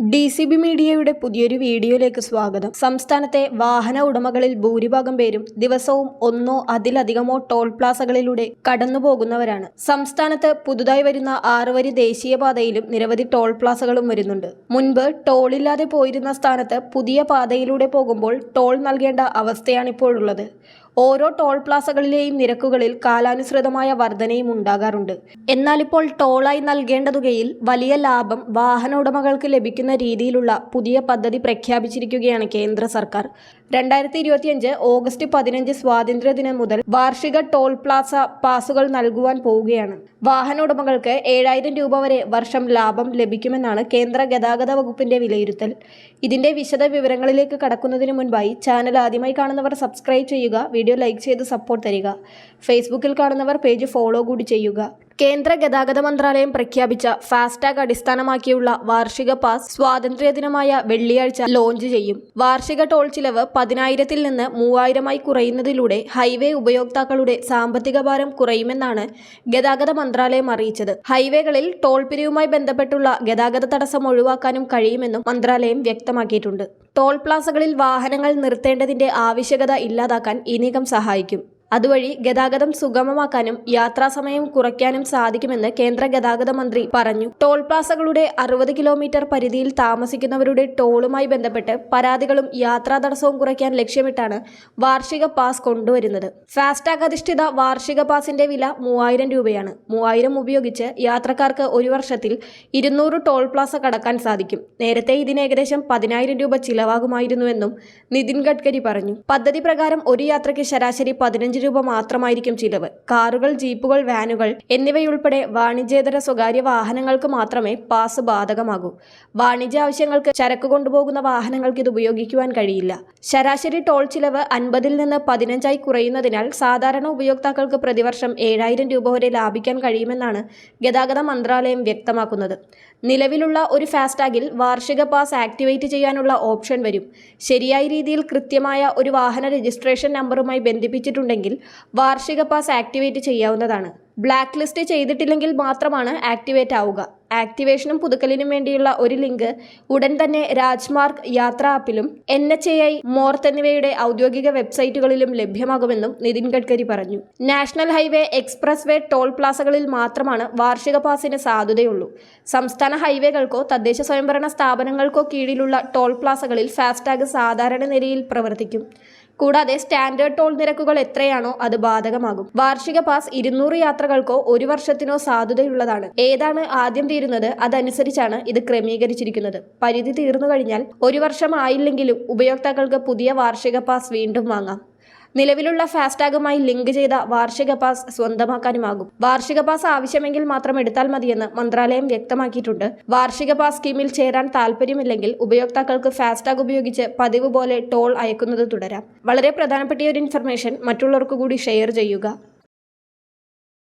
D C B മീഡിയയുടെ പുതിയൊരു വീഡിയോയിലേക്ക് സ്വാഗതം. സംസ്ഥാനത്തെ വാഹന ഉടമകളിൽ ഭൂരിഭാഗം പേരും ദിവസവും ഒന്നോ അതിലധികമോ ടോൾ പ്ലാസകളിലൂടെ കടന്നു പോകുന്നവരാണ് സംസ്ഥാനത്ത് പുതുതായി വരുന്ന ആറുവരി ദേശീയപാതയിലും നിരവധി ടോൾ പ്ലാസകളും വരുന്നുണ്ട്. മുൻപ് ടോളില്ലാതെ പോയിരുന്ന സ്ഥാനത്ത് പുതിയ പാതയിലൂടെ പോകുമ്പോൾ ടോൾ നൽകേണ്ട അവസ്ഥയാണിപ്പോഴുള്ളത്. ഓരോ ടോൾ പ്ലാസകളിലെയും നിരക്കുകളിൽ കാലാനുസൃതമായ വർധനയും ഉണ്ടാകാറുണ്ട്. എന്നാൽ ഇപ്പോൾ ടോളായി നൽകേണ്ട തുകയിൽ വലിയ ലാഭം വാഹന ഉടമകൾക്ക് ലഭിക്കുന്ന രീതിയിലുള്ള പുതിയ പദ്ധതി പ്രഖ്യാപിച്ചിരിക്കുകയാണ് കേന്ദ്ര സർക്കാർ. രണ്ടായിരത്തി ഇരുപത്തിയഞ്ച് ഓഗസ്റ്റ് പതിനഞ്ച് സ്വാതന്ത്ര്യദിനം മുതൽ വാർഷിക ടോൾ പ്ലാസ പാസുകൾ നൽകുവാൻ പോവുകയാണ്. വാഹന ഉടമകൾക്ക് ഏഴായിരം രൂപ വരെ വർഷം ലാഭം ലഭിക്കുമെന്നാണ് കേന്ദ്ര ഗതാഗത വകുപ്പിന്റെ വിലയിരുത്തൽ. ഇതിന്റെ വിശദ വിവരങ്ങളിലേക്ക് കടക്കുന്നതിന് മുൻപായി ചാനൽ ആദ്യമായി കാണുന്നവർ സബ്സ്ക്രൈബ് ചെയ്യുക വീഡിയോ ലൈക്ക് ചെയ്ത് സപ്പോർട്ട് തരിക. ഫേസ്ബുക്കിൽ കാണുന്നവർ പേജ് ഫോളോ കൂടി ചെയ്യുക. കേന്ദ്ര ഗതാഗത മന്ത്രാലയം പ്രഖ്യാപിച്ച ഫാസ്ടാഗ് അടിസ്ഥാനമാക്കിയുള്ള വാർഷിക പാസ് സ്വാതന്ത്ര്യദിനമായ വെള്ളിയാഴ്ച ലോഞ്ച് ചെയ്യും. വാർഷിക ടോൾ ചിലവ് പതിനായിരത്തിൽ നിന്ന് മൂവായിരമായി കുറയുന്നതിലൂടെ ഹൈവേ ഉപയോക്താക്കളുടെ സാമ്പത്തിക ഭാരം കുറയുമെന്നാണ് ഗതാഗത മന്ത്രാലയം അറിയിച്ചത്. ഹൈവേകളിൽ ടോൾ പിരിവുമായി ബന്ധപ്പെട്ടുള്ള ഗതാഗത തടസ്സം ഒഴിവാക്കാനും കഴിയുമെന്നും മന്ത്രാലയം വ്യക്തമാക്കിയിട്ടുണ്ട്. ടോൾ പ്ലാസകളിൽ വാഹനങ്ങൾ നിർത്തേണ്ടതിന്റെ ആവശ്യകത ഇല്ലാതാക്കാൻ ഈ നീക്കം സഹായിക്കും. അതുവഴി ഗതാഗതം സുഗമമാക്കാനും യാത്രാസമയം കുറയ്ക്കാനും സാധിക്കുമെന്ന് കേന്ദ്ര ഗതാഗത മന്ത്രി പറഞ്ഞു. ടോൾ പ്ലാസകളുടെ അറുപത് കിലോമീറ്റർ പരിധിയിൽ താമസിക്കുന്നവരുടെ ടോളുമായി ബന്ധപ്പെട്ട് പരാതികളും യാത്രാ തടസ്സവും കുറയ്ക്കാൻ ലക്ഷ്യമിട്ടാണ് വാർഷിക പാസ് കൊണ്ടുവരുന്നത്. ഫാസ്ടാഗ് അധിഷ്ഠിത വാർഷിക പാസിന്റെ വില മൂവായിരം രൂപയാണ്. മൂവായിരം ഉപയോഗിച്ച് യാത്രക്കാർക്ക് ഒരു വർഷത്തിൽ ഇരുന്നൂറ് ടോൾ പ്ലാസ കടക്കാൻ സാധിക്കും. നേരത്തെ ഇതിന് ഏകദേശം പതിനായിരം രൂപ ചിലവാകുമായിരുന്നുവെന്നും നിതിൻ ഗഡ്കരി പറഞ്ഞു. പദ്ധതി പ്രകാരം ഒരു യാത്രയ്ക്ക് ശരാശരി പതിനഞ്ച് രൂപ മാത്രമായിരിക്കും ചിലവ്. കാറുകൾ ജീപ്പുകൾ വാനുകൾ എന്നിവയുൾപ്പെടെ വാണിജ്യേതര സ്വകാര്യ വാഹനങ്ങൾക്ക് മാത്രമേ പാസ് ബാധകമാകൂ. വാണിജ്യ ആവശ്യങ്ങൾക്ക് ചരക്ക് കൊണ്ടുപോകുന്ന വാഹനങ്ങൾക്ക് ഇത് ഉപയോഗിക്കുവാൻ കഴിയില്ല. ശരാശരി ടോൾ ചിലവ് അൻപതിൽ നിന്ന് പതിനഞ്ചായി കുറയുന്നതിനാൽ സാധാരണ ഉപയോക്താക്കൾക്ക് പ്രതിവർഷം ഏഴായിരം രൂപ വരെ ലാഭിക്കാൻ കഴിയുമെന്നാണ് ഗതാഗത മന്ത്രാലയം വ്യക്തമാക്കുന്നത്. നിലവിലുള്ള ഒരു ഫാസ്ടാഗിൽ വാർഷിക പാസ് ആക്ടിവേറ്റ് ചെയ്യാനുള്ള ഓപ്ഷൻ വരും. ശരിയായ രീതിയിൽ കൃത്യമായ ഒരു വാഹന രജിസ്ട്രേഷൻ നമ്പറുമായി ബന്ധിപ്പിച്ചിട്ടുണ്ടെങ്കിൽ വാർഷിക പാസ് ആക്ടിവേറ്റ് ചെയ്യാവുന്നതാണ്. ബ്ലാക്ക് ലിസ്റ്റ് ചെയ്തിട്ടില്ലെങ്കിൽ മാത്രമാണ് ആക്ടിവേറ്റ് ആവുക. ആക്ടിവേഷനും പുതുക്കലിനും വേണ്ടിയുള്ള ഒരു ലിങ്ക് ഉടൻ തന്നെ Rajmarg Yatra ആപ്പിലും N H A I MoRTH എന്നിവയുടെ ഔദ്യോഗിക വെബ്സൈറ്റുകളിലും ലഭ്യമാകുമെന്നും നിതിൻ ഗഡ്കരി പറഞ്ഞു. National highway expressway toll പ്ലാസകളിൽ മാത്രമാണ് വാർഷിക പാസിന് സാധുതയുള്ളൂ. സംസ്ഥാന ഹൈവേകൾക്കോ തദ്ദേശ സ്വയംഭരണ സ്ഥാപനങ്ങൾക്കോ കീഴിലുള്ള ടോൾ പ്ലാസകളിൽ ഫാസ്ടാഗ് സാധാരണ നിലയിൽ പ്രവർത്തിക്കും. കൂടാതെ സ്റ്റാൻഡേർഡ് ടോൾ നിരക്കുകൾ എത്രയാണോ അത് ബാധകമാകും. വാർഷിക പാസ് ഇരുന്നൂറ് യാത്രകൾക്കോ ഒരു വർഷത്തിനോ സാധുതയുള്ളതാണ്. ഏതാണ് ആദ്യം തീരുന്നത്? അതനുസരിച്ചാണ് ഇത് ക്രമീകരിച്ചിരിക്കുന്നത്. പരിധി തീർന്നു കഴിഞ്ഞാൽ ഒരു വർഷം ആയില്ലെങ്കിലും ഉപയോക്താക്കൾക്ക് പുതിയ വാർഷിക പാസ് വീണ്ടും വാങ്ങാം. നിലവിലുള്ള ഫാസ്ടാഗുമായി ലിങ്ക് ചെയ്ത വാർഷിക പാസ് സ്വന്തമാക്കാനുമാകും. വാർഷിക പാസ് ആവശ്യമെങ്കിൽ മാത്രം എടുത്താൽ മതിയെന്ന് മന്ത്രാലയം വ്യക്തമാക്കിയിട്ടുണ്ട്. വാർഷിക പാസ് സ്കീമിൽ ചേരാൻ താല്പര്യമില്ലെങ്കിൽ ഉപയോക്താക്കൾക്ക് ഫാസ്ടാഗ് ഉപയോഗിച്ച് പതിവ് പോലെ ടോൾ അയക്കുന്നത് തുടരാം. വളരെ പ്രധാനപ്പെട്ട ഒരു ഇൻഫർമേഷൻ മറ്റുള്ളവർക്ക് കൂടി ഷെയർ ചെയ്യുക.